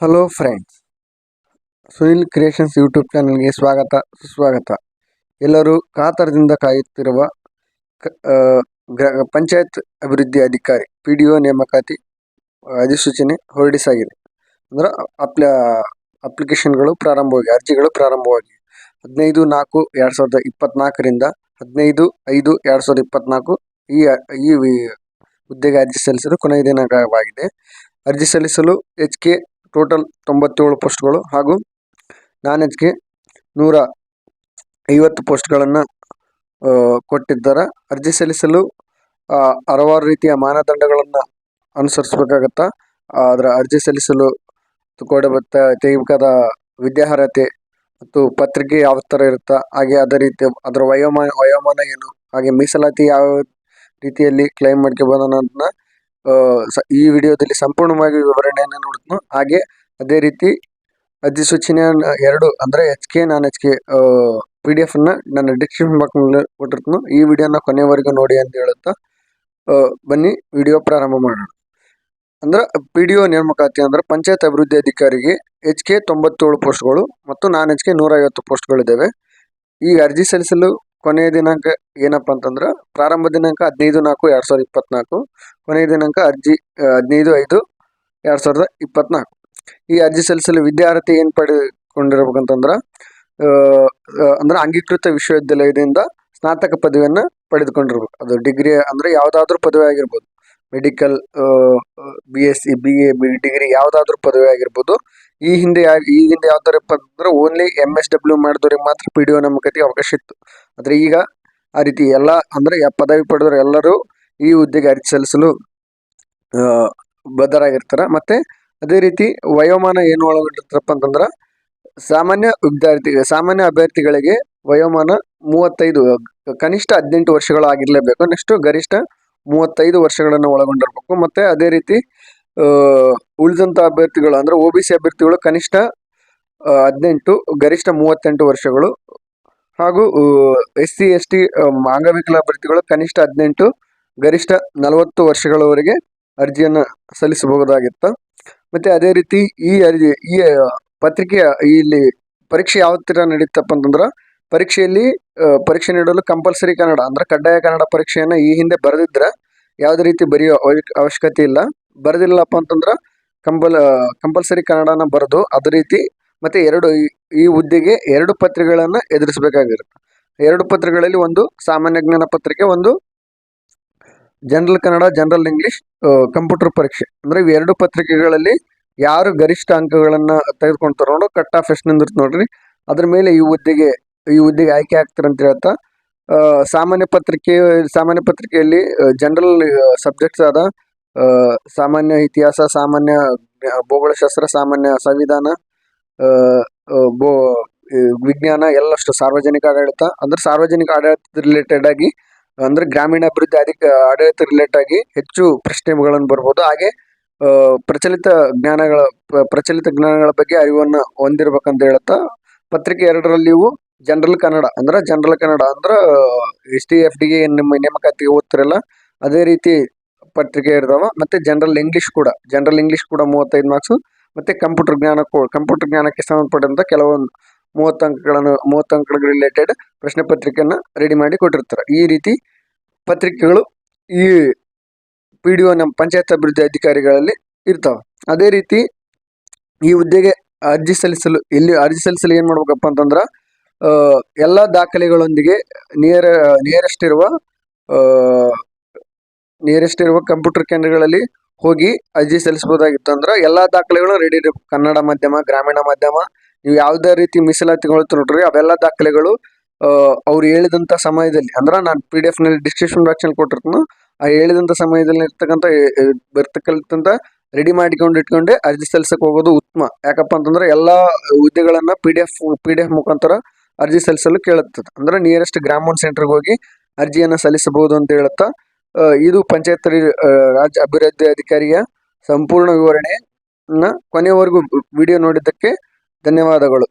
Hello friends Sunil creations YouTube ಚಾನಲ್ಗೆ ಸ್ವಾಗತ, ಸುಸ್ವಾಗತ. ಎಲ್ಲರೂ ಕಾತರದಿಂದ ಕಾಯುತ್ತಿರುವ ಪಂಚಾಯತ್ ಅಭಿವೃದ್ಧಿ ಅಧಿಕಾರಿ ಪಿ ಡಿ ಒ ನೇಮಕಾತಿ ಅಧಿಸೂಚನೆ ಹೊರಡಿಸಾಗಿದೆ. ಅಂದ್ರೆ ಅಪ್ಲ, ಅಪ್ಲಿಕೇಶನ್ಗಳು ಪ್ರಾರಂಭವಾಗಿ, ಅರ್ಜಿಗಳು ಪ್ರಾರಂಭವಾಗಿ ಹದಿನೈದು ನಾಲ್ಕು ಎರಡು ಸಾವಿರದ ಇಪ್ಪತ್ತ್ನಾಲ್ಕರಿಂದ ಹದಿನೈದು ಐದು ಎರಡು ಸಾವಿರದ ಇಪ್ಪತ್ತ್ನಾಲ್ಕು ಈ ಈ ಹುದ್ದೆಗೆ ಅರ್ಜಿ ಸಲ್ಲಿಸಲು ಕೊನೆಯ ದಿನವಾಗಿದೆ ಅರ್ಜಿ ಸಲ್ಲಿಸಲು ಎಚ್ ಕೆ ಟೋಟಲ್ ತೊಂಬತ್ತೇಳು ಪೋಸ್ಟ್ಗಳು ಹಾಗೂ ನಾನ್ ಎಚ್ ನೂರ ಐವತ್ತು ಪೋಸ್ಟ್ಗಳನ್ನು ಕೊಟ್ಟಿದ್ದಾರೆ. ಅರ್ಜಿ ಸಲ್ಲಿಸಲು ಹಲವಾರು ರೀತಿಯ ಮಾನದಂಡಗಳನ್ನು ಅನುಸರಿಸಬೇಕಾಗತ್ತಾ ಅದರ ಅರ್ಜಿ ಸಲ್ಲಿಸಲು ಕೊಡಬತ್ತ ತೆಗಿಬೇಕಾದ ವಿದ್ಯಾರ್ಹತೆ ಮತ್ತು ಪತ್ರಿಕೆ ಯಾವ ಥರ ಇರುತ್ತಾ, ಹಾಗೆ ಅದೇ ರೀತಿ ಅದರ ವಯೋಮಾನ ವಯೋಮಾನ ಏನು, ಹಾಗೆ ಮೀಸಲಾತಿ ಯಾವ ರೀತಿಯಲ್ಲಿ ಕ್ಲೈಮ್ ಮಾಡ್ಕೊಬೋದು ಅನ್ನೋದನ್ನ ಈ ವಿಡಿಯೋದಲ್ಲಿ ಸಂಪೂರ್ಣವಾಗಿ ವಿವರಣೆಯನ್ನು ನೋಡಿದ್ನು ಹಾಗೆ ಅದೇ ರೀತಿ ಅಧಿಸೂಚನೆ ಎರಡು ಅಂದರೆ H K non H K P D ಎಫನ್ನು ನನ್ನ ಡಿಸ್ಕ್ರಿಪ್ಷನ್ ಬಾಕ್ಸ್ನಲ್ಲಿ ಕೊಟ್ಟಿರ್ತೀನಿ ಈ ವಿಡಿಯೋನ ಕೊನೆವರೆಗೂ ನೋಡಿ ಅಂತ ಹೇಳುತ್ತಾ ಬನ್ನಿ, ವಿಡಿಯೋ ಪ್ರಾರಂಭ ಮಾಡೋಣ. ಅಂದ್ರೆ ಪಿ ಡಿ ಒ ನೇಮಕಾತಿ ಅಂದ್ರೆ ಪಂಚಾಯತ್ ಅಭಿವೃದ್ಧಿ ಅಧಿಕಾರಿಗೆ ಎಚ್ ಕೆ ತೊಂಬತ್ತೇಳು ಪೋಸ್ಟ್ಗಳು ಮತ್ತು ನಾನ್ ಎಚ್ ಕೆ ನೂರೈವತ್ತು ಪೋಸ್ಟ್ಗಳಿದ್ದಾವೆ ಈ ಅರ್ಜಿ ಸಲ್ಲಿಸಲು ಕೊನೆಯ ದಿನಾಂಕ ಏನಪ್ಪ ಅಂತಂದ್ರೆ ಪ್ರಾರಂಭ ದಿನಾಂಕ ಹದಿನೈದು ನಾಲ್ಕು ಎರಡು ಸಾವಿರದ ಇಪ್ಪತ್ನಾಲ್ಕು, ಕೊನೆಯ ದಿನಾಂಕ ಅರ್ಜಿ ಹದಿನೈದು ಐದು ಎರಡು ಸಾವಿರದ ಇಪ್ಪತ್ತ್ನಾಲ್ಕು ಈ ಅರ್ಜಿ ಸಲ್ಲಿಸಲು ವಿದ್ಯಾರ್ಥಿ ಏನು ಪಡೆದುಕೊಂಡಿರ್ಬೇಕಂತಂದ್ರೆ ಅಂದ್ರೆ ಅಂಗೀಕೃತ ವಿಶ್ವವಿದ್ಯಾಲಯದಿಂದ ಸ್ನಾತಕ ಪದವಿಯನ್ನು ಪಡೆದುಕೊಂಡಿರ್ಬೇಕು. ಅದು ಡಿಗ್ರಿ ಅಂದರೆ ಯಾವುದಾದ್ರೂ ಪದವಿ ಆಗಿರ್ಬೋದು. Medical B S C, B A, B degree ಯಾವುದಾದ್ರೂ ಪದವಿ ಆಗಿರ್ಬೋದು. ಈ ಹಿಂದೆ ಈ ಹಿಂದೆ ಯಾವ ಥರ ಅಂದ್ರೆ ಓನ್ಲಿ ಎಂ ಎಸ್ ಡಬ್ಲ್ಯೂ ಮಾಡಿದವ್ರಿಗೆ ಮಾತ್ರ ಪಿ ಡಿ ಒ ನೇಮಕಾತಿ ಅವಕಾಶ ಇತ್ತು. ಆದರೆ ಈಗ ಆ ರೀತಿ ಎಲ್ಲ ಅಂದರೆ ಪದವಿ ಪಡೆದವರು ಎಲ್ಲರೂ ಈ ಹುದ್ದೆಗೆ ಅರ್ಜಿ ಸಲ್ಲಿಸಲು ಬದ್ಧರಾಗಿರ್ತಾರೆ. ಮತ್ತು ಅದೇ ರೀತಿ ವಯೋಮಾನ ಏನು ಒಳಗೊಂಡಿರ್ತಾರಪ್ಪ ಅಂತಂದ್ರೆ ಸಾಮಾನ್ಯ ವಿದ್ಯಾರ್ಥಿ ಸಾಮಾನ್ಯ ಅಭ್ಯರ್ಥಿಗಳಿಗೆ ವಯೋಮಾನ ಮೂವತ್ತೈದು, ಕನಿಷ್ಠ ಹದಿನೆಂಟು ವರ್ಷಗಳು ಆಗಿರಲೇಬೇಕು ನೆಕ್ಸ್ಟು ಗರಿಷ್ಠ ಮೂವತ್ತೈದು ವರ್ಷಗಳನ್ನು ಒಳಗೊಂಡಿರಬೇಕು. ಮತ್ತು ಅದೇ ರೀತಿ ಉಳಿದಂಥ ಅಭ್ಯರ್ಥಿಗಳು ಅಂದ್ರೆ ಒ ಬಿ ಸಿ ಅಭ್ಯರ್ಥಿಗಳು ಕನಿಷ್ಠ ಹದಿನೆಂಟು, ಗರಿಷ್ಠ ಮೂವತ್ತೆಂಟು ವರ್ಷಗಳು. ಹಾಗೂ ಎಸ್ ಸಿ, ಎಸ್ ಟಿ ಅಂಗವಿಕಲ ಅಭ್ಯರ್ಥಿಗಳು ಕನಿಷ್ಠ ಹದಿನೆಂಟು, ಗರಿಷ್ಠ ನಲವತ್ತು ವರ್ಷಗಳವರೆಗೆ ಅರ್ಜಿಯನ್ನು ಸಲ್ಲಿಸಬಹುದಾಗಿತ್ತು. ಮತ್ತು ಅದೇ ರೀತಿ ಈ ಅರ್ಜಿ, ಈ ಪತ್ರಿಕೆಯ ಇಲ್ಲಿ ಪರೀಕ್ಷೆ ಯಾವ ಥರ ನಡೀತಪ್ಪ ಅಂತಂದ್ರೆ, ಪರೀಕ್ಷೆಯಲ್ಲಿ ಪರೀಕ್ಷೆ ನೀಡಲು ಕಂಪಲ್ಸರಿ ಕನ್ನಡ ಅಂದ್ರೆ ಕಡ್ಡಾಯ ಕನ್ನಡ ಪರೀಕ್ಷೆಯನ್ನು ಈ ಹಿಂದೆ ಬರೆದಿದ್ರೆ, ಯಾವುದೇ ರೀತಿ ಬರೆಯೋ ಅವಶ್ಯಕತೆ ಇಲ್ಲ. ಬರೆದಿಲ್ಲಪ್ಪ ಅಂತಂದ್ರೆ ಕಂಪಲ್ ಕಂಪಲ್ಸರಿ ಕನ್ನಡನ ಬರೆದು ಅದೇ ರೀತಿ ಮತ್ತು ಎರಡು ಈ ಹುದ್ದೆಗೆ ಎರಡು ಪತ್ರಿಕೆಗಳನ್ನು ಎದುರಿಸಬೇಕಾಗಿರುತ್ತೆ. ಎರಡು ಪತ್ರಿಕೆಗಳಲ್ಲಿ ಒಂದು ಸಾಮಾನ್ಯ ಜ್ಞಾನ ಪತ್ರಿಕೆ, ಒಂದು general Kannada, general English computer ಪರೀಕ್ಷೆ. ಅಂದರೆ ಇವೆರಡು ಎರಡು ಪತ್ರಿಕೆಗಳಲ್ಲಿ ಯಾರು ಗರಿಷ್ಠ ಅಂಕಗಳನ್ನು ತೆಗೆದುಕೊಂಡು ನೋಡು, ಕಟ್ ಆಫ್ ಎಷ್ಟು ನಿಂದಿರ್ತು ನೋಡ್ರಿ. ಅದ್ರ ಮೇಲೆ ಈ ಹುದ್ದೆಗೆ ಈ ಹುದ್ದೆಗೆ ಆಯ್ಕೆ ಆಗ್ತಾರೆ ಅಂತ ಹೇಳ್ತಾ ಸಾಮಾನ್ಯ ಪತ್ರಿಕೆ, ಸಾಮಾನ್ಯ ಪತ್ರಿಕೆಯಲ್ಲಿ ಜನರಲ್ ಸಬ್ಜೆಕ್ಟ್ಸ್ ಆದ ಸಾಮಾನ್ಯ ಇತಿಹಾಸ, ಸಾಮಾನ್ಯ ಭೂಗೋಳಶಾಸ್ತ್ರ, ಸಾಮಾನ್ಯ ಸಂವಿಧಾನ ಬೋ ವಿಜ್ಞಾನ ಎಲ್ಲಷ್ಟು ಸಾರ್ವಜನಿಕ ಆಡಳಿತ, ಅಂದ್ರೆ ಸಾರ್ವಜನಿಕ ಆಡಳಿತದ ರಿಲೇಟೆಡ್ ಆಗಿ, ಅಂದ್ರೆ ಗ್ರಾಮೀಣಾಭಿವೃದ್ಧಿ ಅಧಿಕ, ಆಡಳಿತ ರಿಲೇಟ್ ಆಗಿ ಹೆಚ್ಚು ಪ್ರಶ್ನೆಗಳನ್ನು ಬರ್ಬೋದು. ಹಾಗೆ ಪ್ರಚಲಿತ ಜ್ಞಾನಗಳ ಪ್ರಚಲಿತ ಜ್ಞಾನಗಳ ಬಗ್ಗೆ ಅರಿವನ್ನು ಹೊಂದಿರ್ಬೇಕಂತ ಹೇಳುತ್ತಾ, ಪತ್ರಿಕೆ ಎರಡರಲ್ಲಿಯೂ ಜನರಲ್ ಕನ್ನಡ ಅಂದ್ರೆ ಜನರಲ್ ಕನ್ನಡ ಅಂದ್ರೆ, ಎಸ್ ಟಿ ಎಫ್ ಡಿಗೆ ನಿಮ್ಮ ನೇಮಕಾತಿಗೆ ಓದ್ತಿರಲ್ಲ ಅದೇ ರೀತಿ ಪತ್ರಿಕೆ ಇರ್ತಾವ, ಮತ್ತೆ ಜನರಲ್ ಇಂಗ್ಲೀಷ್ ಕೂಡ ಜನರಲ್ ಇಂಗ್ಲೀಷ್ ಕೂಡ ಮೂವತ್ತೈದು ಮಾರ್ಕ್ಸು ಮತ್ತೆ ಕಂಪ್ಯೂಟರ್ ಜ್ಞಾನ ಕಂಪ್ಯೂಟರ್ ಜ್ಞಾನಕ್ಕೆ ಸಂಬಂಧಪಟ್ಟಂತ ಕೆಲವೊಂದು ಮೂವತ್ತು ಅಂಕಗಳನ್ನು, ಮೂವತ್ತು ಅಂಕಗಳ ರಿಲೇಟೆಡ್ ಪ್ರಶ್ನೆ ಪತ್ರಿಕೆಯನ್ನು ರೆಡಿ ಮಾಡಿ ಕೊಟ್ಟಿರ್ತಾರೆ. ಈ ರೀತಿ ಪತ್ರಿಕೆಗಳು ಈ ಪಿ ಡಿ ಒ ನಮ್ಮ ಪಂಚಾಯತ್ ಅಭಿವೃದ್ಧಿ ಅಧಿಕಾರಿಗಳಲ್ಲಿ ಇರ್ತಾವೆ. ಅದೇ ರೀತಿ ಈ ಹುದ್ದೆಗೆ ಅರ್ಜಿ ಸಲ್ಲಿಸಲು ಇಲ್ಲಿ ಅರ್ಜಿ ಸಲ್ಲಿಸಲು ಏನು ಮಾಡ್ಬೇಕಪ್ಪ ಅಂತಂದ್ರೆ ಎಲ್ಲ ದಾಖಲೆಗಳೊಂದಿಗೆ ನಿಯರ್ ನಿಯರೆಸ್ಟ್ ಇರುವ ನಿಯರೆಸ್ಟ್ ಇರುವ ಕಂಪ್ಯೂಟರ್ ಕೇಂದ್ರಗಳಲ್ಲಿ ಹೋಗಿ ಅರ್ಜಿ ಸಲ್ಲಿಸಬಹುದಾಗಿತ್ತು ಅಂದ್ರೆ ಎಲ್ಲ ದಾಖಲೆಗಳು ರೆಡಿ ಇರಬೇಕು ಕನ್ನಡ ಮಾಧ್ಯಮ, ಗ್ರಾಮೀಣ ಮಾಧ್ಯಮ, ನೀವು ಯಾವುದೇ ರೀತಿ ಮೀಸಲಾತಿಗಳು ನೋಡ್ರಿ, ಅವೆಲ್ಲ ದಾಖಲೆಗಳು ಅವ್ರು ಹೇಳಿದಂಥ ಸಮಯದಲ್ಲಿ, ಅಂದ್ರೆ ನಾನು ಪಿ ಡಿ ಎಫ್ನಲ್ಲಿ ಡಿಸ್ಕ್ರಿಪ್ಷನ್ ಬಾಕ್ಸಲ್ಲಿ ಕೊಟ್ಟಿರ್ತೀನಿ, ಆ ಹೇಳಿದಂಥ ಸಮಯದಲ್ಲಿ ಇರ್ತಕ್ಕಂಥ ಬರ್ತಕ್ಕಂಥ ರೆಡಿ ಮಾಡಿಕೊಂಡು ಇಟ್ಕೊಂಡೆ ಅರ್ಜಿ ಸಲ್ಲಿಸಕ್ಕೆ ಹೋಗೋದು ಉತ್ತಮ. ಯಾಕಪ್ಪ ಅಂತಂದ್ರೆ ಎಲ್ಲ ಹುದ್ದೆಗಳನ್ನು P D F P D F ಮುಖಾಂತರ ಅರ್ಜಿ ಸಲ್ಲಿಸಲು ಕೇಳುತ್ತದೆ. ಅಂದ್ರೆ ನಿಯರೆಸ್ಟ್ ಗ್ರಾಮೋನ್ ಸೆಂಟರ್ಗೆ ಹೋಗಿ ಅರ್ಜಿಯನ್ನು ಸಲ್ಲಿಸಬಹುದು ಅಂತ ಹೇಳುತ್ತಾ ಇದು ಪಂಚಾಯತ್ ರಾಜ್ಯ ಅಭಿವೃದ್ಧಿ ಅಧಿಕಾರಿಯ ಸಂಪೂರ್ಣ ವಿವರಣೆ ಕೊನೆಯವರೆಗೂ ವಿಡಿಯೋ ನೋಡಿದ್ದಕ್ಕೆ ಧನ್ಯವಾದಗಳು.